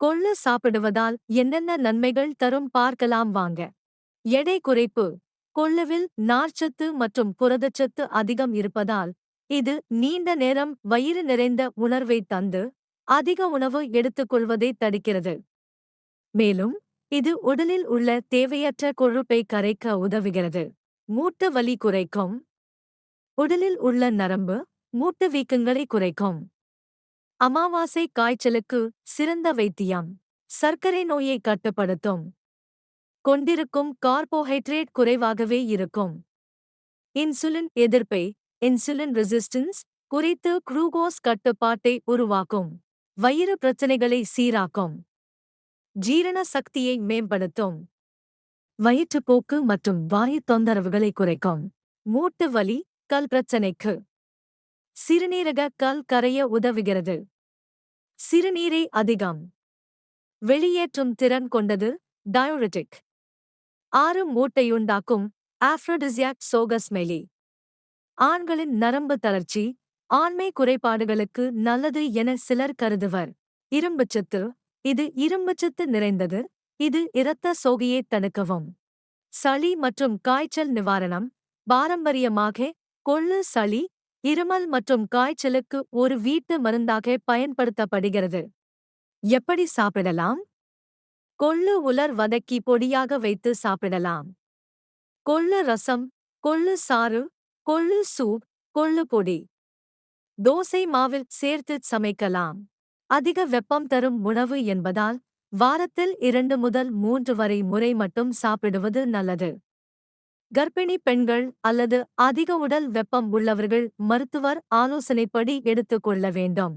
கொள்ளு சாப்பிடுவதால் என்னென்ன நன்மைகள் தரும் பார்க்கலாம் வாங்க. எடை குறைப்பு. கொள்ளுவில் நார்ச்சத்து மற்றும் புரதச்சத்து அதிகம் இருப்பதால் இது நீண்ட நேரம் வயிறு நிறைந்த உணர்வை தந்து அதிக உணவு எடுத்துக்கொள்வதை தடுக்கிறது. மேலும் இது உடலில் உள்ள தேவையற்ற கொழுப்பை கரைக்க உதவுகிறது. மூட்டு வலி குறைக்கும். உடலில் உள்ள நரம்பு மூட்டு வீக்கங்களை குறைக்கும். அமாவாசை காய்ச்சலுக்கு சிறந்த வைத்தியம். சர்க்கரை நோயை கட்டுப்படுத்தும். கொண்டிருக்கும் கார்போஹைட்ரேட் குறைவாகவே இருக்கும். இன்சுலின் எதிர்ப்பை இன்சுலின் ரெசிஸ்டன்ஸ் குறித்து குரூகோஸ் கட்டுப்பாட்டை உருவாக்கும். வயிறு பிரச்சனைகளை சீராக்கும். ஜீரண சக்தியை மேம்படுத்தும். வயிற்றுப்போக்கு மற்றும் வாயு தொந்தரவுகளை குறைக்கும். மூட்டு வலி கல் பிரச்சனைக்கு சிறுநீரக கல் கரைய உதவுகிறது. சிறுநீரை அதிகம். வெளியேற்றும் திறன் கொண்டது டயோரிட்டிக் ஆறு மூட்டையுண்டாக்கும் ஆஃப்ரோடிசியாக் சோகஸ்மெலி ஆண்களின் நரம்பு தளர்ச்சி ஆண்மை குறைபாடுகளுக்கு நல்லது என சிலர் கருதுவர். இரும்புச்சத்து இது இரும்புச்சத்து நிறைந்தது இது இரத்த சோகையை தடுக்கவும். சளி மற்றும் காய்ச்சல் நிவாரணம் பாரம்பரியமாக கொள்ளு சளி இருமல் மற்றும் காய்ச்சலுக்கு ஒரு வீட்டு மருந்தாக பயன்படுத்தப்படுகிறது. எப்படி சாப்பிடலாம்? கொள்ளு உலர் வதக்கி பொடியாக வைத்து சாப்பிடலாம். கொள்ளு ரசம் கொள்ளு சாறு கொள்ளு சூப் கொள்ளு பொடி. தோசை மாவில் சேர்த்து சமைக்கலாம். அதிக வெப்பம் தரும் உணவு என்பதால் வாரத்தில் இரண்டு முதல் மூன்று வரை முறை மட்டும் சாப்பிடுவது நல்லது. கர்ப்பிணி பெண்கள் அல்லது அதிக உடல் வெப்பம் உள்ளவர்கள் மருத்துவர் ஆலோசனைப்படி எடுத்துக்கொள்ள வேண்டும்.